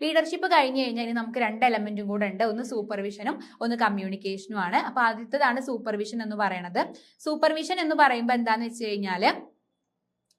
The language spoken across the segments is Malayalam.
ലീഡർഷിപ്പ് കഴിഞ്ഞു കഴിഞ്ഞാൽ ഇനി നമുക്ക് രണ്ട് എലമെന്റും കൂടെ ഉണ്ട്. ഒന്ന് സൂപ്പർവിഷനും ഒന്ന് കമ്മ്യൂണിക്കേഷനുമാണ് അപ്പൊ ആദ്യത്തേതാണ് സൂപ്പർവിഷൻ എന്ന് പറയുന്നത് സൂപ്പർവിഷൻ എന്ന് പറയുമ്പോൾ എന്താന്ന് വെച്ച് കഴിഞ്ഞാൽ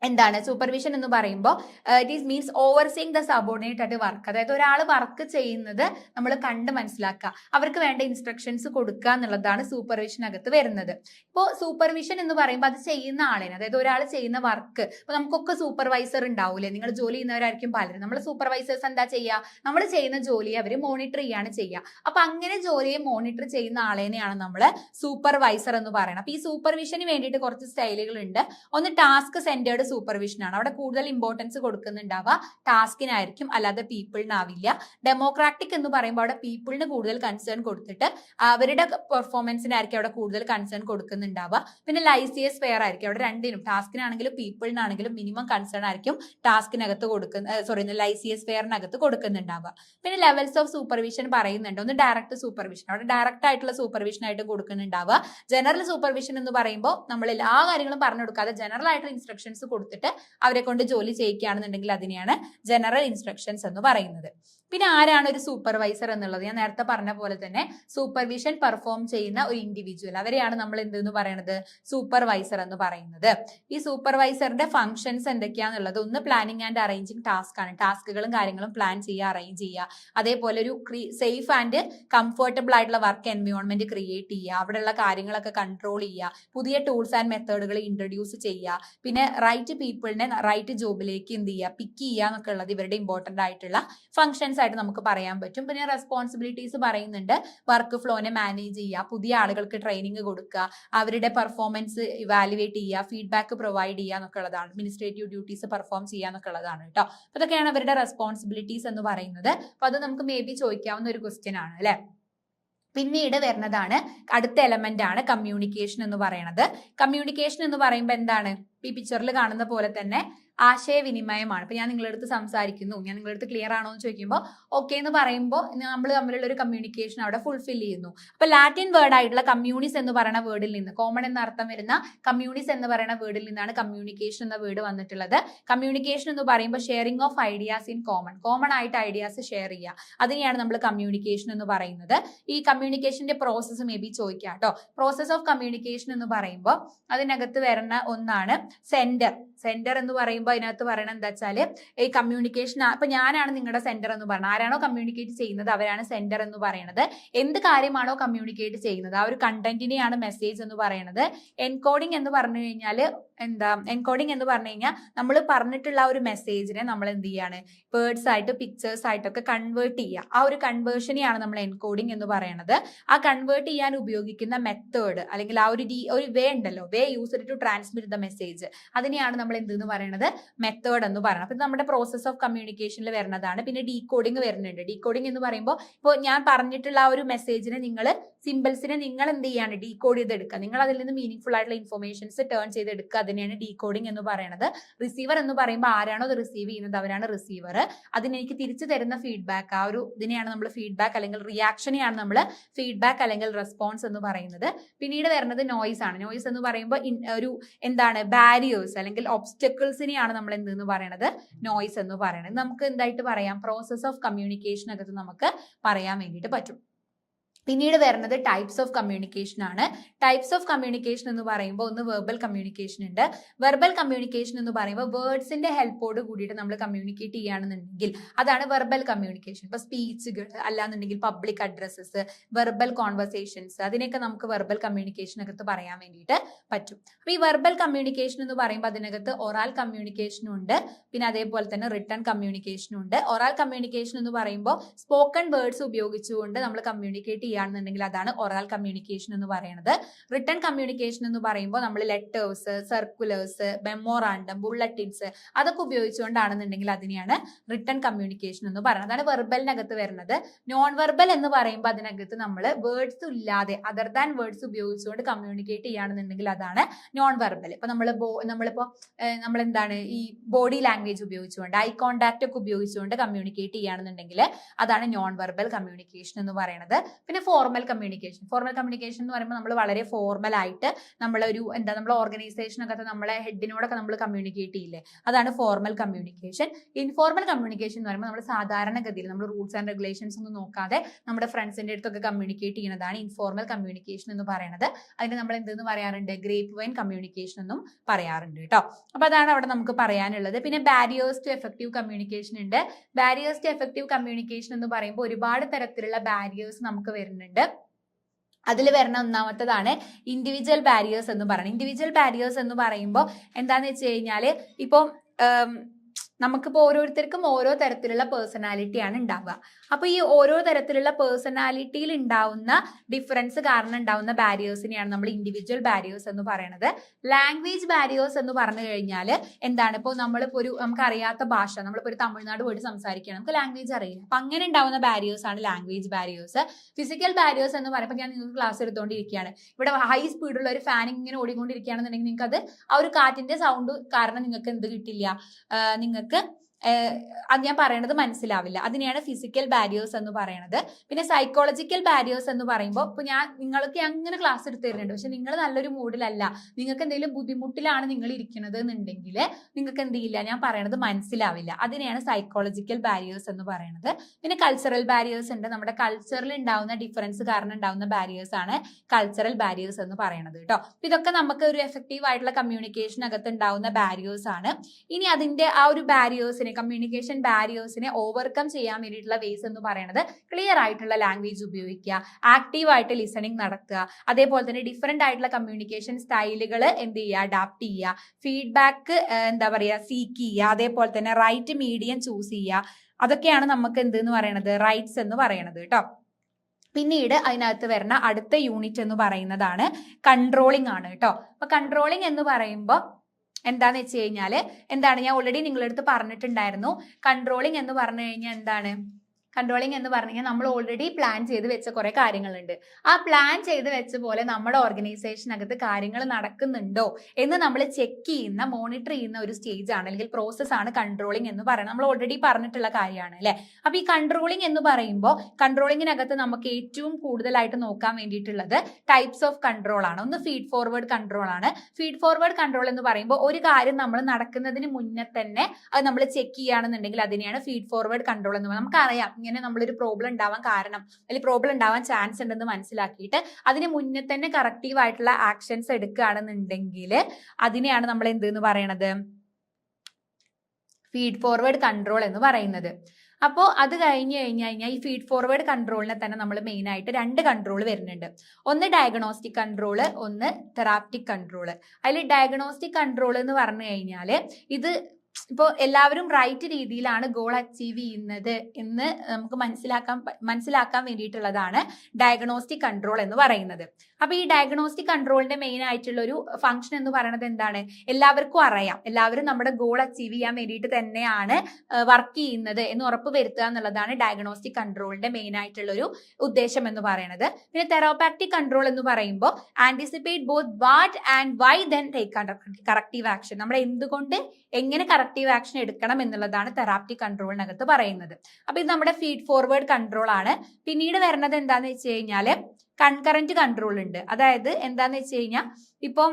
എന്താണ് സൂപ്പർവിഷൻ എന്ന് പറയുമ്പോൾ it is means overseeing the subordinate ആയിട്ട് വർക്ക് അതായത് ഒരാൾ വർക്ക് ചെയ്യുന്നത് നമ്മൾ കണ്ട് മനസ്സിലാക്കുക. അവർക്ക് വേണ്ട ഇൻസ്ട്രക്ഷൻസ് കൊടുക്കുക എന്നുള്ളതാണ് സൂപ്പർവിഷനകത്ത് വരുന്നത്. ഇപ്പോൾ സൂപ്പർവിഷൻ എന്ന് പറയുമ്പോൾ അത് ചെയ്യുന്ന ആളിന് അതായത് ഒരാൾ ചെയ്യുന്ന വർക്ക് ഇപ്പോൾ നമുക്കൊക്കെ സൂപ്പർവൈസർ ഉണ്ടാവില്ലേ നിങ്ങൾ ജോലി ചെയ്യുന്നവരായിരിക്കും പലരും. നമ്മൾ സൂപ്പർവൈസേഴ്സ് എന്താ ചെയ്യുക? നമ്മൾ ചെയ്യുന്ന ജോലി അവർ മോണിറ്റർ ചെയ്യാണ് ചെയ്യുക. അപ്പൊ അങ്ങനെ ജോലിയെ മോണിറ്റർ ചെയ്യുന്ന ആളേനെയാണ് നമ്മൾ സൂപ്പർവൈസർ എന്ന് പറയുന്നത്. അപ്പൊ ഈ സൂപ്പർവിഷന് വേണ്ടിയിട്ട് കുറച്ച് സ്റ്റൈലുകൾ ഉണ്ട് ഒന്ന് ടാസ്ക് സെന്റേർഡ് സൂപ്പർവിഷൻ ആണ്. അവിടെ കൂടുതൽ ഇമ്പോർട്ടൻസ് കൊടുക്കുന്നുണ്ടാവുക ടാസ്കിനായിരിക്കും അല്ലാതെ പീപ്പിളിനാവില്ല ഡെമോക്രാറ്റിക് എന്ന് പറയുമ്പോൾ അവിടെ പീപ്പിളിന് കൂടുതൽ കൺസേൺ കൊടുത്തിട്ട് അവരുടെ പെർഫോമൻസിനായിരിക്കും അവിടെ കൂടുതൽ കൺസേൺ കൊടുക്കുന്നുണ്ടാവുക. പിന്നെ ലൈസിയസ് ഫെയർ ആയിരിക്കും. അവിടെ രണ്ടിനും ടാസ്കിനാണെങ്കിലും പീപ്പിളിനാണെങ്കിലും മിനിമം കൺസേൺ ആയിരിക്കും ടാസ്കിനകത്ത് കൊടുക്കുന്ന സോറി ലൈസിയസ് ഫെയറിനകത്ത് കൊടുക്കുന്നുണ്ടാവുക. പിന്നെ ലെവൽസ് ഓഫ് സൂപ്പർവിഷൻ പറയുന്നുണ്ട്. ഒന്ന് ഡയറക്റ്റ് സൂപ്പർവിഷൻ അവിടെ ഡയറക്റ്റ് ആയിട്ടുള്ള സൂപ്പർവിഷൻ ആയിട്ട് കൊടുക്കുന്നുണ്ടാവുക. ജനറൽ സൂപ്പർവിഷൻ എന്ന് പറയുമ്പോൾ നമ്മൾ എല്ലാ കാര്യങ്ങളും പറഞ്ഞു കൊടുക്കാതെ ജനറൽ ആയിട്ടുള്ള ഇൻസ്ട്രക്ഷൻസ് കൊടുത്തിട്ട് അവരെ കൊണ്ട് ജോലി ചെയ്യിക്കുകയാണെന്നുണ്ടെങ്കിൽ അതിനെയാണ് ജനറൽ ഇൻസ്ട്രക്ഷൻസ് എന്ന് പറയുന്നത്. പിന്നെ ആരാണ് ഒരു സൂപ്പർവൈസർ എന്നുള്ളത്? ഞാൻ നേരത്തെ പറഞ്ഞ പോലെ തന്നെ സൂപ്പർവിഷൻ പെർഫോം ചെയ്യുന്ന ഒരു ഇൻഡിവിജ്വൽ അവരെയാണ് നമ്മൾ എന്തെന്ന് പറയുന്നത് സൂപ്പർവൈസർ എന്ന് പറയുന്നത്. ഈ സൂപ്പർവൈസറിന്റെ ഫംഗ്ഷൻസ് എന്തൊക്കെയാണെന്നുള്ളത് ഒന്ന് പ്ലാനിങ് ആൻഡ് അറേഞ്ചിങ് ടാസ്ക് ആണ്. ടാസ്കുകളും കാര്യങ്ങളും പ്ലാൻ ചെയ്യുക അറേഞ്ച് ചെയ്യുക. അതേപോലെ ഒരു സേഫ് ആൻഡ് കംഫർട്ടബിൾ ആയിട്ടുള്ള വർക്ക് എൻവയോൺമെന്റ് ക്രിയേറ്റ് ചെയ്യുക. അവിടെയുള്ള കാര്യങ്ങളൊക്കെ കൺട്രോൾ ചെയ്യുക. പുതിയ ടൂൾസ് ആൻഡ് മെത്തേഡുകൾ ഇൻട്രൊഡ്യൂസ് ചെയ്യുക. പിന്നെ റൈറ്റ് പീപ്പിളിനെ റൈറ്റ് ജോബിലേക്ക് എന്ത് ചെയ്യുക പിക്ക് ചെയ്യുക എന്നൊക്കെ ഉള്ളത് ഇവരുടെ ഇമ്പോർട്ടന്റ് ആയിട്ടുള്ള ഫങ്ഷൻസ് ആയിട്ട് നമുക്ക് പറയാൻ പറ്റും. പിന്നെ റെസ്പോൺസിബിലിറ്റീസ് പറയുന്നുണ്ട്. വർക്ക് ഫ്ലോനെ മാനേജ് ചെയ്യുക പുതിയ ആളുകൾക്ക് ട്രെയിനിങ് കൊടുക്കുക അവരുടെ പെർഫോമൻസ് ഇവാലുവേറ്റ് ചെയ്യുക ഫീഡ്ബാക്ക് പ്രൊവൈഡ് ചെയ്യുക എന്നൊക്കെ ഉള്ളതാണ് അഡ്മിനിസ്ട്രേറ്റീവ് ഡ്യൂട്ടീസ് പെർഫോം ചെയ്യുക എന്നൊക്കെ ഉള്ളതാണ് കേട്ടോ. അപ്പൊ ഇതൊക്കെയാണ് അവരുടെ റെസ്പോൺസിബിലിറ്റീസ് എന്ന് പറയുന്നത്. അപ്പൊ അത് നമുക്ക് മേ ബി ചോദിക്കാവുന്ന ഒരു ക്വസ്റ്റ്യൻ ആണ് അല്ലെ? പിന്നീട് വരുന്നതാണ് അടുത്ത എലമെന്റ് ആണ് കമ്മ്യൂണിക്കേഷൻ എന്ന് പറയുന്നത് കമ്മ്യൂണിക്കേഷൻ എന്ന് പറയുമ്പോൾ എന്താണ്? ഈ പിക്ചറിൽ കാണുന്ന പോലെ തന്നെ ആശയവിനിമയമാണ്. ഇപ്പൊ ഞാൻ നിങ്ങളുടെ അടുത്ത് സംസാരിക്കുന്നു. ഞാൻ നിങ്ങളുടെ അടുത്ത് ക്ലിയർ ആണോ എന്ന് ചോദിക്കുമ്പോൾ ഓക്കെ എന്ന് പറയുമ്പോൾ നമ്മൾ തമ്മിലുള്ള ഒരു കമ്മ്യൂണിക്കേഷൻ അവിടെ ഫുൾഫിൽ ചെയ്യുന്നു. അപ്പൊ ലാറ്റിൻ വേർഡ് ആയിട്ടുള്ള കമ്മ്യൂണിസ് എന്ന് പറയുന്ന വേർഡിൽ നിന്ന് കോമൺ എന്ന അർത്ഥം വരുന്ന കമ്മ്യൂണിസ് എന്ന് പറയുന്ന വേർഡിൽ നിന്നാണ് കമ്മ്യൂണിക്കേഷൻ എന്ന വേർഡ് വന്നിട്ടുള്ളത്. കമ്മ്യൂണിക്കേഷൻ എന്ന് പറയുമ്പോൾ sharing of ideas in common common ആയിട്ട് ഐഡിയാസ് ഷെയർ ചെയ്യുക. അതിനെയാണ് നമ്മൾ കമ്മ്യൂണിക്കേഷൻ എന്ന് പറയുന്നത്. ഈ കമ്മ്യൂണിക്കേഷന്റെ പ്രോസസ്സ് മേ ബി ചോദിക്കാം കേട്ടോ. പ്രോസസ് ഓഫ് കമ്മ്യൂണിക്കേഷൻ എന്ന് പറയുമ്പോൾ അതിനകത്ത് വരുന്ന ഒന്നാണ് സെന്റർ സെന്റർ എന്ന് പറയുമ്പോൾ അതിനകത്ത് പറയണത് എന്താ വെച്ചാൽ ഈ കമ്മ്യൂണിക്കേഷൻ ഇപ്പൊ ഞാനാണ് നിങ്ങളുടെ സെന്റർ എന്ന് പറയുന്നത് ആരാണോ കമ്മ്യൂണിക്കേറ്റ് ചെയ്യുന്നത് അവരാണ് സെന്റർ എന്ന് പറയുന്നത് എന്ത് കാര്യമാണോ കമ്മ്യൂണിക്കേറ്റ് ചെയ്യുന്നത് ആ ഒരു കണ്ടന്റിനെയാണ് മെസ്സേജ് എന്ന് പറയുന്നത് എൻകോഡിംഗ് എന്ന് പറഞ്ഞു കഴിഞ്ഞാൽ എന്താ എൻകോഡിങ് എന്ന് പറഞ്ഞു കഴിഞ്ഞാൽ നമ്മൾ പറഞ്ഞിട്ടുള്ള ആ ഒരു മെസ്സേജിനെ നമ്മൾ എന്ത് ചെയ്യാണ്? വേർഡ്സ് ആയിട്ട് പിക്ചേഴ്സ് ആയിട്ടൊക്കെ കൺവേർട്ട് ചെയ്യുക. ആ ഒരു കൺവേർഷനെയാണ് നമ്മൾ എൻകോഡിങ് എന്ന് പറയുന്നത് ആ കൺവേർട്ട് ചെയ്യാൻ ഉപയോഗിക്കുന്ന മെത്തേഡ് അല്ലെങ്കിൽ ആ ഒരു ഡി ഒരു വേ ഉണ്ടല്ലോ. Way use to transmit the message അതിനെയാണ് നമ്മൾ എന്ത് എന്ന് പറയുന്നത് മെത്തേഡ് എന്ന് പറയുന്നത് അപ്പോൾ നമ്മുടെ പ്രോസസ് ഓഫ് കമ്മ്യൂണിക്കേഷനിൽ വരുന്നതാണ്. പിന്നെ ഡീകോഡിംഗ് വരുന്നുണ്ട്. ഡീകോഡിംഗ് എന്ന് പറയുമ്പോൾ ഇപ്പോൾ ഞാൻ പറഞ്ഞിട്ടുള്ള ആ ഒരു മെസ്സേജിനെ നിങ്ങൾ സിമ്പിൾസിനെ നിങ്ങൾ എന്ത് ചെയ്യാണ്? ഡീകോഡ് ചെയ്തെടുക്കുക. നിങ്ങൾ അതിൽ നിന്ന് മീനിങ് ഫുൾ ആയിട്ടുള്ള ഇൻഫർമേഷൻസ് ടേൺ ചെയ്തെടുക്കുക. അതിനെയാണ് ഡീകോഡിംഗ് എന്ന് പറയുന്നത് റിസീവർ എന്ന് പറയുമ്പോൾ ആരാണോ അത് റിസീവ് ചെയ്യുന്നത്? അവരാണ് റിസീവർ അതിന് എനിക്ക് തിരിച്ചു തരുന്ന ഫീഡ്ബാക്ക് ആ ഒരു ഇതിനെയാണ് നമ്മൾ ഫീഡ്ബാക്ക് അല്ലെങ്കിൽ റിയാക്ഷനെയാണ് നമ്മൾ ഫീഡ്ബാക്ക് അല്ലെങ്കിൽ റെസ്പോൺസ് എന്ന് പറയുന്നത്. പിന്നീട് വരുന്നത് നോയിസ് ആണ്. നോയിസ് എന്ന് പറയുമ്പോൾ ഒരു എന്താണ് ബാരിയേഴ്സ് അല്ലെങ്കിൽ ഒബ്സ്റ്റക്കിൾസിനെയാണ് നമ്മൾ എന്തെന്ന് പറയുന്നത് നോയിസ് എന്ന് പറയുന്നത് നമുക്ക് എന്തായിട്ട് പറയാം? പ്രോസസ് ഓഫ് കമ്മ്യൂണിക്കേഷൻ അകത്ത് നമുക്ക് പറയാൻ വേണ്ടിയിട്ട് പറ്റും. പിന്നീട് വരുന്നത് ടൈപ്സ് ഓഫ് കമ്മ്യൂണിക്കേഷൻ ആണ്. ടൈപ്സ് ഓഫ് കമ്മ്യൂണിക്കേഷൻ എന്ന് പറയുമ്പോൾ ഒന്ന് വെർബൽ കമ്മ്യൂണിക്കേഷൻ ഉണ്ട്. വെർബൽ കമ്മ്യൂണിക്കേഷൻ എന്ന് പറയുമ്പോൾ വേർഡ്സിന്റെ ഹെൽപ്പോട് കൂടിയിട്ട് നമ്മൾ കമ്മ്യൂണിക്കേറ്റ് ചെയ്യുകയാണെന്നുണ്ടെങ്കിൽ അതാണ് വെർബൽ കമ്മ്യൂണിക്കേഷൻ ഇപ്പൊ സ്പീച്ചുകൾ അല്ലാന്നുണ്ടെങ്കിൽ പബ്ലിക് അഡ്രസ്സസ് വെർബൽ കോൺവെർസേഷൻസ് അതിനൊക്കെ നമുക്ക് വെർബൽ കമ്മ്യൂണിക്കേഷൻ അകത്ത് പറയാൻ വേണ്ടിയിട്ട് പറ്റും. അപ്പൊ ഈ വെർബൽ കമ്മ്യൂണിക്കേഷൻ എന്ന് പറയുമ്പോൾ അതിനകത്ത് ഒറാൽ കമ്മ്യൂണിക്കേഷനും ഉണ്ട്. പിന്നെ അതേപോലെ തന്നെ റിട്ടേൺ കമ്മ്യൂണിക്കേഷനും ഉണ്ട്. ഒറാൽ കമ്മ്യൂണിക്കേഷൻ എന്ന് പറയുമ്പോൾ സ്പോക്കൺ വേർഡ്സ് ഉപയോഗിച്ചുകൊണ്ട് നമ്മൾ കമ്മ്യൂണിക്കേറ്റ് ചെയ്യുകയാണെന്നുണ്ടെങ്കിൽ അതാണ് ഒറാൽ കമ്മ്യൂണിക്കേഷൻ എന്ന് പറയുന്നത്. റിട്ടേൺ കമ്മ്യൂണിക്കേഷൻ എന്ന് പറയുമ്പോൾ നമ്മൾ ലെറ്റേഴ്സ് സർക്കുലേഴ്സ് മെമ്മോറാണ്ടം ബുള്ളറ്റിൻസ് അതൊക്കെ ഉപയോഗിച്ചുകൊണ്ടാണെന്നുണ്ടെങ്കിൽ അതിനെയാണ് റിട്ടേൺ കമ്മ്യൂണിക്കേഷൻ എന്ന് പറയുന്നത്. അതാണ് വെർബലിനകത്ത് വരുന്നത്. നോൺ വെർബൽ എന്ന് പറയുമ്പോൾ അതിനകത്ത് നമ്മൾ വേർഡ്സ് ഇല്ലാതെ അതർ ദാൻ വേർഡ്സ് ഉപയോഗിച്ചുകൊണ്ട് കമ്മ്യൂണിക്കേറ്റ് ചെയ്യുകയാണെന്നുണ്ടെങ്കിൽ അതാണ് നോൺ വെർബൽ ഇപ്പൊ നമ്മൾ നമ്മളിപ്പോ നമ്മൾ എന്താണ് ഈ ബോഡി ലാംഗ്വേജ് ഉപയോഗിച്ചുകൊണ്ട് ഐ കോണ്ടാക്ട് ഒക്കെ ഉപയോഗിച്ചുകൊണ്ട് കമ്മ്യൂണിക്കേറ്റ് ചെയ്യുകയാണെന്നുണ്ടെങ്കിൽ അതാണ് നോൺ വെർബൽ കമ്മ്യൂണിക്കേഷൻ എന്ന് പറയുന്നത്. പിന്നെ ഫോർമൽ കമ്മ്യൂണിക്കേഷൻ ഫോർമൽ കമ്മ്യൂണിക്കേഷൻ എന്ന് പറയുമ്പോൾ നമ്മൾ വളരെ ഫോർമൽ ആയിട്ട് നമ്മളൊരു എന്താ നമ്മൾ ഓർഗനൈസേഷനൊക്കെ നമ്മളെ ഹെഡിനോടൊക്കെ നമ്മൾ കമ്മ്യൂണിക്കേറ്റ് ചെയ്യില്ലേ? അതാണ് ഫോർമൽ കമ്മ്യൂണിക്കേഷൻ ഇൻഫോർമൽ കമ്മ്യൂണിക്കേഷൻ എന്ന് പറയുമ്പോൾ നമ്മൾ സാധാരണഗതിയിൽ നമ്മൾ റൂൾസ് ആൻഡ് റെഗുലേഷൻസ് ഒന്നും നോക്കാതെ നമ്മുടെ ഫ്രണ്ട്സിന്റെ അടുത്തൊക്കെ കമ്മ്യൂണിക്കേറ്റ് ചെയ്യുന്നതാണ് ഇൻഫോർമൽ കമ്മ്യൂണിക്കേഷൻ എന്ന് പറയുന്നത് അതിന് നമ്മൾ എന്തെന്ന് പറയാറുണ്ട്? ഗ്രേപ്പ് വൈൻ കമ്മ്യൂണിക്കേഷൻ എന്നും പറയാറുണ്ട് കേട്ടോ. അപ്പോൾ അതാണ് അവിടെ നമുക്ക് പറയാനുള്ളത്. പിന്നെ ബാരിയേഴ്സ് ടു എഫക്റ്റീവ് കമ്മ്യൂണിക്കേഷൻ ഉണ്ട്. ബാരിയേഴ്സ് ടു എഫക്റ്റീവ് കമ്മ്യൂണിക്കേഷൻ എന്ന് പറയുമ്പോൾ ഒരുപാട് തരത്തിലുള്ള ബാരിയേഴ്സ് നമുക്ക് വരുന്നുണ്ട്. അതിൽ വരുന്ന ഒന്നാമത്തതാണ് ഇൻഡിവിജ്വൽ ബാരിയേഴ്സ് എന്ന് പറയുന്നത്. ഇൻഡിവിജ്വൽ ബാരിയേഴ്സ് എന്ന് പറയുമ്പോൾ എന്താന്ന് വെച്ച് കഴിഞ്ഞാൽ ഇപ്പം നമുക്കിപ്പോൾ ഓരോരുത്തർക്കും ഓരോ തരത്തിലുള്ള പേഴ്സണാലിറ്റിയാണ് ഉണ്ടാവുക. അപ്പോൾ ഈ ഓരോ തരത്തിലുള്ള പേഴ്സണാലിറ്റിയിൽ ഉണ്ടാവുന്ന ഡിഫറൻസ് കാരണം ഉണ്ടാവുന്ന ബാരിയേഴ്സിനെയാണ് നമ്മൾ ഇൻഡിവിജ്വൽ ബാരിയേഴ്സ് എന്ന് പറയുന്നത് ലാംഗ്വേജ് ബാരിയേഴ്സ് എന്ന് പറഞ്ഞു കഴിഞ്ഞാൽ എന്താണ്? ഇപ്പോൾ നമ്മളിപ്പോൾ ഒരു നമുക്കറിയാത്ത ഭാഷ നമ്മളിപ്പോൾ ഒരു തമിഴ്നാട് പോയിട്ട് സംസാരിക്കുകയാണ്. നമുക്ക് ലാംഗ്വേജ് അറിയില്ല. അപ്പൊ അങ്ങനെ ഉണ്ടാവുന്ന ബാരിയേഴ്സ് ആണ് ലാംഗ്വേജ് ബാരിയേഴ്സ് ഫിസിക്കൽ ബാരിയേഴ്സ് എന്ന് പറയുമ്പോൾ ഞാൻ നിങ്ങൾക്ക് ക്ലാസ് എടുത്തുകൊണ്ടിരിക്കുകയാണ് ഇവിടെ ഹൈ സ്പീഡുള്ള ഒരു ഫാൻ ഇങ്ങനെ ഓടിക്കൊണ്ടിരിക്കുകയാണെന്നുണ്ടെങ്കിൽ നിങ്ങൾക്ക് അത് ആ ഒരു കാറ്റിന്റെ സൗണ്ട് കാരണം നിങ്ങൾക്ക് എന്ത് കിട്ടില്ല. ആഹ് നിങ്ങൾക്ക് ആഹ് അത് ഞാൻ പറയണത് മനസ്സിലാവില്ല. അതിനെയാണ് ഫിസിക്കൽ ബാരിയേഴ്സ് എന്ന് പറയുന്നത് പിന്നെ സൈക്കോളജിക്കൽ ബാരിയേഴ്സ് എന്ന് പറയുമ്പോൾ ഇപ്പൊ ഞാൻ നിങ്ങൾക്ക് അങ്ങനെ ക്ലാസ് എടുത്ത് തരുന്നുണ്ട് പക്ഷെ നിങ്ങൾ നല്ലൊരു മൂഡിലല്ല. നിങ്ങൾക്ക് എന്തെങ്കിലും ബുദ്ധിമുട്ടിലാണ് നിങ്ങൾ ഇരിക്കുന്നത് എന്നുണ്ടെങ്കിൽ നിങ്ങൾക്ക് എന്ത് ചെയ്യില്ല. ഞാൻ പറയണത് മനസ്സിലാവില്ല. അതിനെയാണ് സൈക്കോളജിക്കൽ ബാരിയേഴ്സ് എന്ന് പറയുന്നത് പിന്നെ കൾച്ചറൽ ബാരിയേഴ്സ് ഉണ്ട്. നമ്മുടെ കൾച്ചറിൽ ഉണ്ടാവുന്ന ഡിഫറൻസ് കാരണം ഉണ്ടാവുന്ന ബാരിയേഴ്സ് ആണ് കൾച്ചറൽ ബാരിയേഴ്സ് എന്ന് പറയുന്നത് കേട്ടോ ഇതൊക്കെ നമുക്ക് ഒരു എഫക്റ്റീവ് ആയിട്ടുള്ള കമ്മ്യൂണിക്കേഷൻ അകത്ത് ഉണ്ടാവുന്ന ബാരിയേഴ്സ് ആണ്. ഇനി അതിന്റെ ആ ഒരു ബാരിയേഴ്സിനെ കമ്മ്യൂണിക്കേഷൻ ബാരിയേഴ്സിനെ ഓവർകം ചെയ്യാൻ വേണ്ടിയിട്ടുള്ള വേസ് എന്ന് പറയുന്നത് ക്ലിയർ ആയിട്ടുള്ള ലാംഗ്വേജ് ഉപയോഗിക്കുക ആക്റ്റീവ് ആയിട്ട് ലിസണിങ് നടത്തുക അതേപോലെ തന്നെ ഡിഫറെന്റ് ആയിട്ടുള്ള കമ്മ്യൂണിക്കേഷൻ സ്റ്റൈലുകൾ എന്ത് ചെയ്യുക അഡാപ്റ്റ് ചെയ്യുക ഫീഡ്ബാക്ക് എന്താ പറയുക സീക്ക് ചെയ്യുക അതേപോലെ തന്നെ റൈറ്റ് മീഡിയം ചൂസ് ചെയ്യുക അതൊക്കെയാണ് നമുക്ക് എന്ത് എന്ന് പറയുന്നത് റൈറ്റ്സ് എന്ന് പറയണത് കേട്ടോ പിന്നീട് അതിനകത്ത് വരുന്ന അടുത്ത യൂണിറ്റ് എന്ന് പറയുന്നതാണ് കൺട്രോളിംഗ് ആണ് കേട്ടോ അപ്പൊ കൺട്രോളിംഗ് എന്ന് പറയുമ്പോൾ എന്താന്ന് വെച്ച് കഴിഞ്ഞാൽ എന്താണ് ഞാൻ ഓൾറെഡി നിങ്ങളെടുത്ത് പറഞ്ഞിട്ടുണ്ടായിരുന്നു. കൺട്രോളിങ് എന്ന് പറഞ്ഞു കഴിഞ്ഞാൽ എന്താണ്? കൺട്രോളിംഗ് എന്ന് പറഞ്ഞു നമ്മൾ ഓൾറെഡി പ്ലാൻ ചെയ്ത് വെച്ച കുറെ കാര്യങ്ങളുണ്ട്. ആ പ്ലാൻ ചെയ്ത് വെച്ച പോലെ നമ്മുടെ ഓർഗനൈസേഷനകത്ത് കാര്യങ്ങൾ നടക്കുന്നുണ്ടോ എന്ന് നമ്മൾ ചെക്ക് ചെയ്യുന്ന മോണിറ്റർ ചെയ്യുന്ന ഒരു സ്റ്റേജ് ആണ് അല്ലെങ്കിൽ പ്രോസസ് ആണ് കൺട്രോളിങ് എന്ന് പറയുന്നത്. നമ്മൾ ഓൾറെഡി പറഞ്ഞിട്ടുള്ള കാര്യമാണ് അല്ലെ? അപ്പൊ ഈ കൺട്രോളിങ് എന്ന് പറയുമ്പോൾ കൺട്രോളിങ്ങിനകത്ത് നമുക്ക് ഏറ്റവും കൂടുതലായിട്ട് നോക്കാൻ വേണ്ടിയിട്ടുള്ളത് ടൈപ്സ് ഓഫ് കൺട്രോൾ ആണ്. ഒന്ന് ഫീഡ് ഫോർവേഡ് കൺട്രോൾ ആണ്. ഫീഡ് ഫോർവേഡ് കൺട്രോൾ എന്ന് പറയുമ്പോൾ ഒരു കാര്യം നമ്മൾ നടക്കുന്നതിന് മുന്നേ തന്നെ അത് നമ്മൾ ചെക്ക് ചെയ്യുകയാണെന്നുണ്ടെങ്കിൽ അതിനെയാണ് ഫീഡ് ഫോർവേഡ് കൺട്രോൾ എന്ന് പറയുന്നത്. നമുക്കറിയാം ഇങ്ങനെ നമ്മളൊരു പ്രോബ്ലം ഉണ്ടാവാൻ കാരണം അല്ലെങ്കിൽ പ്രോബ്ലം ഉണ്ടാവാൻ ചാൻസ് ഉണ്ടെന്ന് മനസ്സിലാക്കിയിട്ട് അതിന് മുന്നേ തന്നെ കറക്റ്റീവ് ആയിട്ടുള്ള ആക്ഷൻസ് എടുക്കുകയാണെന്നുണ്ടെങ്കിൽ അതിനെയാണ് നമ്മൾ എന്ത് എന്ന് പറയണത്? ഫീഡ് ഫോർവേഡ് കൺട്രോൾ എന്ന് പറയുന്നത്. അപ്പോൾ അത് കഴിഞ്ഞ് കഴിഞ്ഞ് കഴിഞ്ഞാൽ ഈ ഫീഡ് ഫോർവേഡ് കൺട്രോളിനെ തന്നെ നമ്മൾ മെയിൻ ആയിട്ട് രണ്ട് കൺട്രോൾ വരുന്നുണ്ട്. ഒന്ന് ഡയഗ്നോസ്റ്റിക് കൺട്രോൾ ഒന്ന് തെറാപ്റ്റിക് കൺട്രോൾ അതിൽ ഡയഗ്നോസ്റ്റിക് കൺട്രോൾ എന്ന് പറഞ്ഞു കഴിഞ്ഞാൽ ഇത് ഇപ്പോൾ എല്ലാവരും റൈറ്റ് രീതിയിലാണ് ഗോൾ അച്ചീവ് ചെയ്യുന്നത് എന്ന് നമുക്ക് മനസ്സിലാക്കാൻ മനസ്സിലാക്കാൻ വേണ്ടിയിട്ടുള്ളതാണ് ഡയഗ്നോസ്റ്റിക് കൺട്രോൾ എന്ന് പറയുന്നത്. അപ്പൊ ഈ ഡയഗ്നോസ്റ്റിക് കൺട്രോളിന്റെ മെയിൻ ആയിട്ടുള്ള ഒരു ഫംഗ്ഷൻ എന്ന് പറയുന്നത് എന്താണ്? എല്ലാവർക്കും അറിയാം. എല്ലാവരും നമ്മുടെ ഗോൾ അച്ചീവ് ചെയ്യാൻ വേണ്ടിയിട്ട് തന്നെയാണ് വർക്ക് ചെയ്യുന്നത് എന്ന് ഉറപ്പ് വരുത്തുക എന്നുള്ളതാണ് ഡയഗ്നോസ്റ്റിക് കൺട്രോളിന്റെ മെയിൻ ആയിട്ടുള്ള ഒരു ഉദ്ദേശം എന്ന് പറയുന്നത് പിന്നെ തെറോപാക്റ്റിക് കൺട്രോൾ എന്ന് പറയുമ്പോൾ anticipate both what and why then take corrective action നമ്മൾ എന്തുകൊണ്ട് എങ്ങനെ കറക്റ്റീവ് ആക്ഷൻ എടുക്കണം എന്നുള്ളതാണ് തെറാപ്റ്റിക് കൺട്രോളിനകത്ത് പറയുന്നത്. അപ്പൊ ഇത് നമ്മുടെ ഫീഡ് ഫോർവേഡ് കൺട്രോൾ ആണ്. പിന്നീട് വരുന്നത് എന്താന്ന് വെച്ച് കഴിഞ്ഞാൽ കൺകറന്റ് കൺട്രോൾ ഉണ്ട്. അതായത് എന്താന്ന് വെച്ച് കഴിഞ്ഞാൽ ഇപ്പം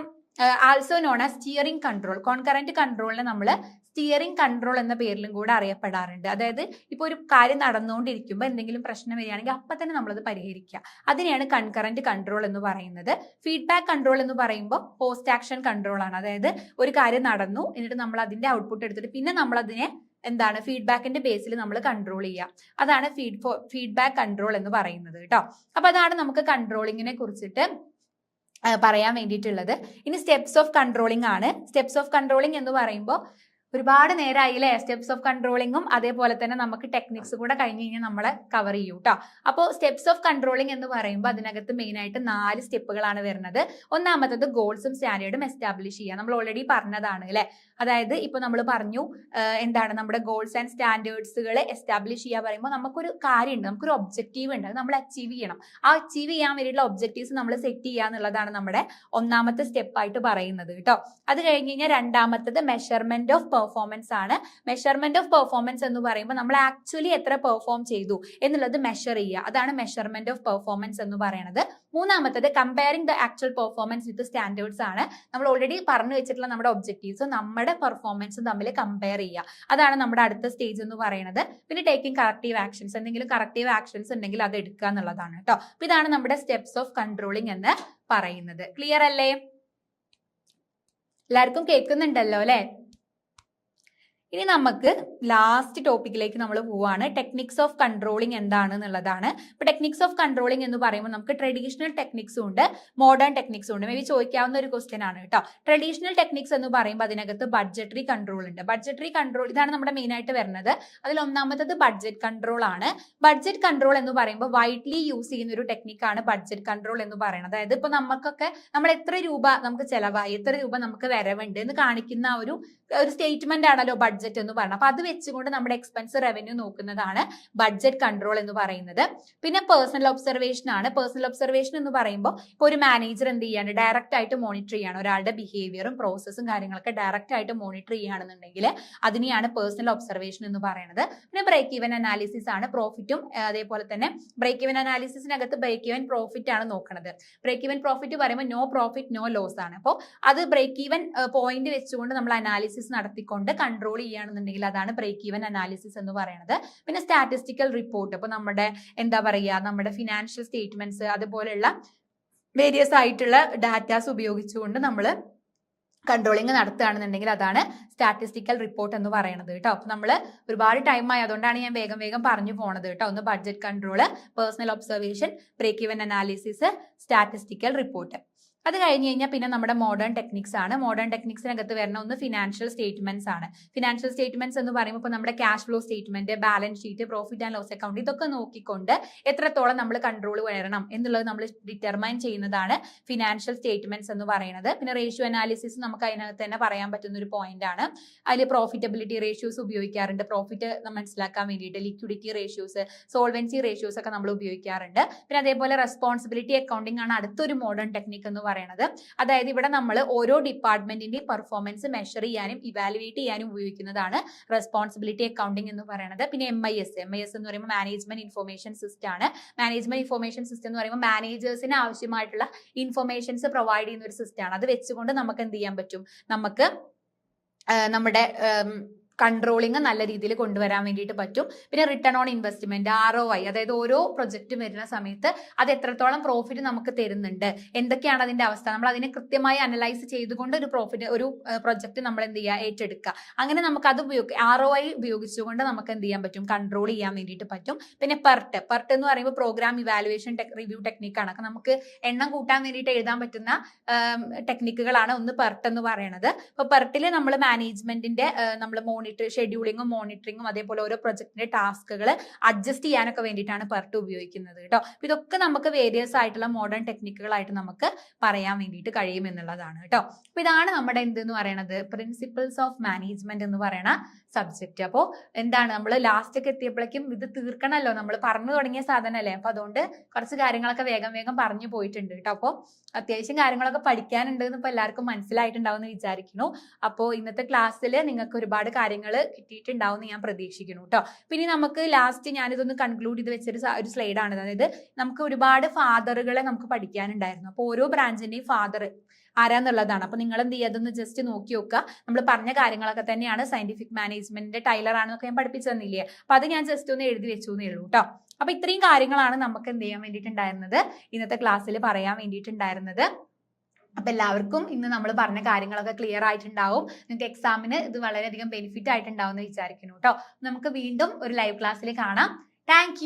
ആൾസോ നോൺ ആ സ്റ്റിയറിംഗ് കൺട്രോൾ കോൺകറന്റ് കൺട്രോളിനെ നമ്മൾ സ്റ്റിയറിംഗ് കൺട്രോൾ എന്ന പേരിലും കൂടെ അറിയപ്പെടാറുണ്ട്. അതായത് ഇപ്പോൾ ഒരു കാര്യം നടന്നുകൊണ്ടിരിക്കുമ്പോൾ എന്തെങ്കിലും പ്രശ്നം വരികയാണെങ്കിൽ അപ്പം തന്നെ നമ്മളത് പരിഹരിക്കുക അതിനെയാണ് കൺകറന്റ് കൺട്രോൾ എന്ന് പറയുന്നത്. ഫീഡ്ബാക്ക് കൺട്രോൾ എന്ന് പറയുമ്പോൾ പോസ്റ്റ് ആക്ഷൻ കൺട്രോൾ ആണ്. അതായത് ഒരു കാര്യം നടന്നു എന്നിട്ട് നമ്മൾ അതിന്റെ ഔട്ട്പുട്ട് എടുത്തിട്ട് പിന്നെ നമ്മൾ അതിനെ എന്താണ് ഫീഡ്ബാക്കിന്റെ ബേസിൽ നമ്മൾ കൺട്രോൾ ചെയ്യുക അതാണ് ഫീഡ് ഫീഡ്ബാക്ക് കൺട്രോൾ എന്ന് പറയുന്നത് കേട്ടോ അപ്പൊ അതാണ് നമുക്ക് കൺട്രോളിങ്ങിനെ കുറിച്ചിട്ട് പറയാൻ വേണ്ടിയിട്ടുള്ളത്. ഇനി സ്റ്റെപ്സ് ഓഫ് കൺട്രോളിംഗ് ആണ്. സ്റ്റെപ്സ് ഓഫ് കൺട്രോളിംഗ് എന്ന് പറയുമ്പോൾ ഒരുപാട് നേരമായി അല്ലേ സ്റ്റെപ്സ് ഓഫ് കൺട്രോളിങ്ങും അതേപോലെ തന്നെ നമുക്ക് ടെക്നിക്സ് കൂടെ കഴിഞ്ഞ് കഴിഞ്ഞാൽ നമ്മളെ കവർ ചെയ്യും കേട്ടോ അപ്പോൾ സ്റ്റെപ്സ് ഓഫ് കൺട്രോളിംഗ് എന്ന് പറയുമ്പോൾ അതിനകത്ത് മെയിൻ ആയിട്ട് നാല് സ്റ്റെപ്പുകളാണ് വരുന്നത്. ഒന്നാമത്തത് ഗോൾസും സ്റ്റാൻഡേർഡും എസ്റ്റാബ്ലിഷ് ചെയ്യുക നമ്മൾ ഓൾറെഡി പറഞ്ഞതാണ് അല്ലേ അതായത് ഇപ്പോൾ നമ്മൾ പറഞ്ഞു എന്താണ് നമ്മുടെ ഗോൾസ് ആൻഡ് സ്റ്റാൻഡേർഡ്സുകൾ എസ്റ്റാബ്ലിഷ് ചെയ്യുക പറയുമ്പോൾ നമുക്കൊരു കാര്യമുണ്ട്. നമുക്കൊരു ഒബ്ജക്റ്റീവ് ഉണ്ട്. അത് നമ്മൾ അച്ചീവ് ചെയ്യണം. ആ അച്ചീവ് ചെയ്യാൻ വേണ്ടിയിട്ടുള്ള ഒബ്ജക്റ്റീവ്സ് നമ്മൾ സെറ്റ് ചെയ്യുക എന്നുള്ളതാണ് നമ്മുടെ ഒന്നാമത്തെ സ്റ്റെപ്പായിട്ട് പറയുന്നത് കേട്ടോ അത് കഴിഞ്ഞ് കഴിഞ്ഞാൽ രണ്ടാമത്തത് മെഷർമെന്റ് ഓഫ് പെർഫോമൻസ് ആണ്. മെഷർമെന്റ് ഓഫ് പെർഫോമൻസ് എന്ന് പറയുമ്പോൾ നമ്മൾ ആക്ച്വലി എത്ര പെർഫോം ചെയ്തു എന്നുള്ളത് മെഷർ ചെയ്യുക. അതാണ് മെഷർമെന്റ് ഓഫ് പെർഫോമൻസ് എന്ന് പറയുന്നത് മൂന്നാമത്തത് comparing the actual performance with standards ആണ്. നമ്മൾ ഓൾറെഡി പറഞ്ഞു വെച്ചിട്ടുള്ള നമ്മുടെ ഒബ്ജക്റ്റീവ്സ് നമ്മുടെ പെർഫോമൻസും തമ്മിൽ കമ്പയർ ചെയ്യുക. അതാണ് നമ്മുടെ അടുത്ത സ്റ്റേജ് എന്ന് പറയുന്നത് പിന്നെ ടേക്കിംഗ് കറക്റ്റീവ് ആക്ഷൻസ് എന്തെങ്കിലും കറക്റ്റീവ് ആക്ഷൻസ് ഉണ്ടെങ്കിൽ അത് എടുക്കുക എന്നുള്ളതാണ് കേട്ടോ അപ്പൊ ഇതാണ് നമ്മുടെ സ്റ്റെപ്സ് ഓഫ് കൺട്രോളിംഗ് എന്ന് പറയുന്നത്. ക്ലിയർ അല്ലേ? എല്ലാവർക്കും കേൾക്കുന്നുണ്ടല്ലോ അല്ലെ? ഇനി നമുക്ക് ലാസ്റ്റ് ടോപ്പിക്കിലേക്ക് നമ്മൾ പോവാണ്. ടെക്നിക്സ് ഓഫ് കൺട്രോളിംഗ് എന്താണെന്നുള്ളതാണ്. ഇപ്പൊ ടെക്നിക്സ് ഓഫ് കൺട്രോളിംഗ് എന്ന് പറയുമ്പോൾ നമുക്ക് ട്രഡീഷണൽ ടെക്നിക്സും ഉണ്ട് മോഡേൺ ടെക്നിക്സും ഉണ്ട്. മേ ബി ചോദിക്കാവുന്ന ഒരു ക്വസ്റ്റ്യൻ ആണ് കേട്ടോ. ട്രഡീഷണൽ ടെക്നിക്സ് എന്ന് പറയുമ്പോൾ അതിനകത്ത് ബഡ്ജറ്ററി കൺട്രോൾ ഉണ്ട്. ബഡ്ജറ്ററി കൺട്രോൾ ഇതാണ് നമ്മുടെ മെയിൻ ആയിട്ട് വരുന്നത്. അതിൽ ഒന്നാമത്തത് ബഡ്ജറ്റ് കൺട്രോൾ ആണ്. ബഡ്ജറ്റ് കൺട്രോൾ എന്ന് പറയുമ്പോൾ വൈഡ്ലി യൂസ് ചെയ്യുന്ന ഒരു ടെക്നിക്കാണ് ബഡ്ജറ്റ് കൺട്രോൾ എന്ന് പറയുന്നത്. അതായത് ഇപ്പൊ നമുക്കൊക്കെ നമ്മൾ എത്ര രൂപ നമുക്ക് ചെലവായി എത്ര രൂപ നമുക്ക് വരവുണ്ട് എന്ന് കാണിക്കുന്ന ഒരു ഒരു സ്റ്റേറ്റ്മെന്റ് ആണല്ലോ ബഡ്ജറ്റ് എന്ന് പറയുന്നത് അപ്പൊ അത് വെച്ചുകൊണ്ട് നമ്മുടെ എക്സ്പെൻസ് റവന്യൂ നോക്കുന്നതാണ് ബഡ്ജറ്റ് കൺട്രോൾ എന്ന് പറയുന്നത്. പിന്നെ പേഴ്സണൽ ഒബ്സർവേഷൻ ആണ്. പേഴ്സണൽ ഒബ്സർവേഷൻ എന്ന് പറയുമ്പോൾ ഇപ്പോൾ ഒരു മാനേജർ എന്ത് ചെയ്യാണ്? ഡയറക്റ്റ് ആയിട്ട് മോണിറ്റർ ചെയ്യാണ്. ഒരാളുടെ ബിഹേവിയറും പ്രോസസ്സും കാര്യങ്ങളൊക്കെ ഡയറക്റ്റ് ആയിട്ട് മോണിറ്റർ ചെയ്യുകയാണെന്നുണ്ടെങ്കിൽ അതിനെയാണ് പേഴ്സണൽ ഒബ്സർവേഷൻ എന്ന് പറയുന്നത്. പിന്നെ ബ്രേക്ക് ഈവൻ അനാലിസിസ് ആണ് പ്രോഫിറ്റും അതേപോലെ തന്നെ ബ്രേക്ക് ഈവൻ അനാലിസിസിനകത്ത് ബ്രേക്ക് ഈവൻ പ്രോഫിറ്റ് ആണ് നോക്കുന്നത് ബ്രേക്ക് ഈവൻ പ്രോഫിറ്റ് പറയുമ്പോൾ നോ പ്രോഫിറ്റ് നോ ലോസ് ആണ്. അപ്പോൾ അത് ബ്രേക്ക് ഈവൻ പോയിന്റ് വെച്ചുകൊണ്ട് നമ്മൾ അനാലിസിസ് നടത്തിക്കൊണ്ട് കൺട്രോൾ ചെയ്യുകയാണെന്നുണ്ടെങ്കിൽ അതാണ് ബ്രേക്ക് ഈവൻ അനാലിസിസ് എന്ന് പറയുന്നത് പിന്നെ സ്റ്റാറ്റിസ്റ്റിക്കൽ റിപ്പോർട്ട് ഇപ്പോൾ നമ്മുടെ എന്താ പറയുക നമ്മുടെ ഫിനാൻഷ്യൽ സ്റ്റേറ്റ്മെന്റ്സ് അതുപോലെയുള്ള വേരിയസ് ആയിട്ടുള്ള ഡാറ്റാസ് ഉപയോഗിച്ചുകൊണ്ട് നമ്മൾ കൺട്രോളിങ് നടത്തുകയാണെന്നുണ്ടെങ്കിൽ അതാണ് സ്റ്റാറ്റിസ്റ്റിക്കൽ റിപ്പോർട്ട് എന്ന് പറയുന്നത് കേട്ടോ. അപ്പൊ നമ്മൾ ഒരുപാട് ടൈം അതുകൊണ്ടാണ് ഞാൻ വേഗം വേഗം പറഞ്ഞു പോണത് കേട്ടോ. ഒന്ന് budget control personal observation break even analysis statistical report അത് കഴിഞ്ഞ് കഴിഞ്ഞാൽ പിന്നെ നമ്മുടെ മോഡേൺ ടെക്നിക്സ് ആണ്. മോഡേൺ ടെക്നിക്സിനകത്ത് വരുന്ന ഒന്ന് ഫിനാൻഷ്യൽ സ്റ്റേറ്റ്മെന്റ്സ് ആണ്. ഫിനാൻഷ്യൽ സ്റ്റേറ്റ്മെന്റ്സ് എന്ന് പറയുമ്പോൾ ഇപ്പോൾ നമ്മുടെ cash flow statement balance sheet profit and loss account ഇതൊക്കെ നോക്കിക്കൊണ്ട് എത്രത്തോളം നമ്മൾ കൺട്രോൾ വരണം എന്നുള്ളത് നമ്മൾ ഡിറ്റർമൈൻ ചെയ്യുന്നതാണ് ഫിനാൻഷ്യൽ സ്റ്റേറ്റ്മെന്റ്സ് എന്ന് പറയുന്നത്. പിന്നെ റേഷ്യോ അനാലിസിസ് നമുക്ക് അതിനകത്ത് തന്നെ പറയാൻ പറ്റുന്ന ഒരു പോയിന്റ് ആണ്. അതിൽ പ്രോഫിറ്റബിലിറ്റി റേഷ്യോസ് ഉപയോഗിക്കാറുണ്ട്. പ്രോഫിറ്റ് മനസ്സിലാക്കാൻ വേണ്ടിയിട്ട് ലിക്വിഡിറ്റി റേഷ്യോസ് സോൾവൻസി റേഷ്യോസ് ഒക്കെ നമ്മൾ ഉപയോഗിക്കാറുണ്ട്. പിന്നെ അതേപോലെ റെസ്പോൺസിബിലിറ്റി അക്കൗണ്ടിംഗ് ആണ് അടുത്തൊരു മോഡേൺ ടെക്നിക് എന്ന് പറയുന്നത് അതായത് ഇവിടെ നമ്മൾ ഓരോ ഡിപ്പാർട്ട്മെന്റിന്റെയും പെർഫോമൻസ് മെഷർ ചെയ്യാനും ഇവാലുവേറ്റ് ചെയ്യാനും ഉപയോഗിക്കുന്നതാണ് റെസ്പോൺസിബിലിറ്റി അക്കൗണ്ടിംഗ് എന്ന് പറയുന്നത് പിന്നെ M I S M I S എന്ന് പറയുമ്പോൾ മാനേജ്മെന്റ് ഇൻഫർമേഷൻ സിസ്റ്റം ആണ്. മാനേജ്മെന്റ് ഇൻഫർമേഷൻ സിസ്റ്റം എന്ന് പറയുമ്പോൾ മാനേജേഴ്സിന് ആവശ്യമായിട്ടുള്ള ഇൻഫർമേഷൻസ് പ്രൊവൈഡ് ചെയ്യുന്ന ഒരു സിസ്റ്റം ആണ്. അത് വെച്ചുകൊണ്ട് നമുക്ക് എന്ത് ചെയ്യാൻ പറ്റും? നമുക്ക് നമ്മുടെ കൺട്രോളിങ് നല്ല രീതിയിൽ കൊണ്ടുവരാൻ വേണ്ടിയിട്ട് പറ്റും. പിന്നെ return on investment R O I അതായത് ഓരോ പ്രൊജക്റ്റും വരുന്ന സമയത്ത് അത് എത്രത്തോളം പ്രോഫിറ്റ് നമുക്ക് തരുന്നുണ്ട്. എന്തൊക്കെയാണ് അതിന്റെ അവസ്ഥ? നമ്മൾ അതിനെ കൃത്യമായി അനലൈസ് ചെയ്തുകൊണ്ട് ഒരു പ്രോഫിറ്റ് ഒരു പ്രൊജക്ട് നമ്മൾ എന്ത് ചെയ്യുക? ഏറ്റെടുക്കുക. അങ്ങനെ നമുക്ക് അത് ഉപയോഗി ആർ ഒ ഐ ഉപയോഗിച്ചുകൊണ്ട് നമുക്ക് എന്ത് ചെയ്യാൻ പറ്റും? കൺട്രോൾ ചെയ്യാൻ വേണ്ടിയിട്ട് പറ്റും. പിന്നെ പെർട്ട് പെർട്ട് എന്ന് പറയുമ്പോൾ പ്രോഗ്രാം ഇവാലുവേഷൻ റിവ്യൂ ടെക്നിക്കാണ് അപ്പം നമുക്ക് എണ്ണം കൂട്ടാൻ വേണ്ടിയിട്ട് എഴുതാൻ പറ്റുന്ന ടെക്നിക്കുകളാണ് ഒന്ന് പെർട്ട് എന്ന് പറയുന്നത്. അപ്പൊ പെർട്ടിൽ നമ്മൾ മാനേജ്മെന്റിന്റെ നമ്മൾ ഷെഡ്യൂളിങ്ങും മോണിറ്ററിങ്ങും അതേപോലെ ഓരോ പ്രൊജക്ടിന്റെ ടാസ്കുകൾ അഡ്ജസ്റ്റ് ചെയ്യാനൊക്കെ വേണ്ടിയിട്ടാണ് പെർട്ട് ഉപയോഗിക്കുന്നത് കേട്ടോ. അപ്പൊ ഇതൊക്കെ നമുക്ക് വേരിയസ് ആയിട്ടുള്ള മോഡേൺ ടെക്നിക്കുകളായിട്ട് നമുക്ക് പറയാൻ വേണ്ടിയിട്ട് കഴിയും എന്നുള്ളതാണ് കേട്ടോ. അപ്പൊ ഇതാണ് നമ്മുടെ എന്ത് എന്ന് പറയുന്നത് പ്രിൻസിപ്പിൾസ് ഓഫ് മാനേജ്മെന്റ് എന്ന് പറയുന്ന സബ്ജക്റ്റ് അപ്പോൾ എന്താണ്? നമ്മൾ ലാസ്റ്റ് ഒക്കെ എത്തിയപ്പോഴേക്കും ഇത് തീർക്കണമല്ലോ നമ്മൾ പറഞ്ഞു തുടങ്ങിയ സാധനമല്ലേ? അപ്പൊ അതുകൊണ്ട് കുറച്ച് കാര്യങ്ങളൊക്കെ വേഗം വേഗം പറഞ്ഞു പോയിട്ടുണ്ട് കേട്ടോ. അപ്പോൾ അത്യാവശ്യം കാര്യങ്ങളൊക്കെ പഠിക്കാനുണ്ട് എന്ന് ഇപ്പൊ എല്ലാവർക്കും മനസ്സിലായിട്ടുണ്ടാവും എന്ന് വിചാരിക്കുന്നു. അപ്പോൾ ഇന്നത്തെ ക്ലാസ്സിൽ നിങ്ങൾക്ക് ഒരുപാട് കാര്യങ്ങൾ കിട്ടിയിട്ടുണ്ടാവും എന്ന് ഞാൻ പ്രതീക്ഷിക്കുന്നു കേട്ടോ പിന്നെ നമുക്ക് ലാസ്റ്റ് ഞാനിതൊന്ന് കൺക്ലൂഡ് ചെയ്ത് വെച്ചൊരു ഒരു സ്ലൈഡാണ് അതായത് നമുക്ക് ഒരുപാട് ഫാദറുകളെ നമുക്ക് പഠിക്കാനുണ്ടായിരുന്നു. അപ്പോൾ ഓരോ ബ്രാഞ്ചിന്റെയും ഫാദർ ആരാന്നുള്ളതാണ്. അപ്പൊ നിങ്ങൾ എന്ത് ചെയ്യുക? അതൊന്ന് ജസ്റ്റ് നോക്കി നോക്കുക നമ്മൾ പറഞ്ഞ കാര്യങ്ങളൊക്കെ തന്നെയാണ് സയന്റിഫിക് മാനേജ്മെന്റിന്റെ ടൈലർ ആണെന്നൊക്കെ ഞാൻ പഠിപ്പിച്ചു തന്നില്ലേ? അപ്പൊ അത് ഞാൻ ജസ്റ്റ് ഒന്ന് എഴുതി വെച്ചു എന്നേ ഉള്ളൂ കേട്ടോ അപ്പൊ ഇത്രയും കാര്യങ്ങളാണ് നമുക്ക് എന്ത് ചെയ്യാൻ വേണ്ടിയിട്ടുണ്ടായിരുന്നത്? ഇന്നത്തെ ക്ലാസ്സിൽ പറയാൻ വേണ്ടിയിട്ടുണ്ടായിരുന്നത്. അപ്പൊ എല്ലാവർക്കും ഇന്ന് നമ്മൾ പറഞ്ഞ കാര്യങ്ങളൊക്കെ ക്ലിയർ ആയിട്ടുണ്ടാവും. നിങ്ങൾക്ക് എക്സാമിന് ഇത് വളരെയധികം ബെനിഫിറ്റ് ആയിട്ടുണ്ടാവും എന്ന് വിചാരിക്കുന്നു കേട്ടോ നമുക്ക് വീണ്ടും ഒരു ലൈവ് ക്ലാസ്സിൽ കാണാം. താങ്ക്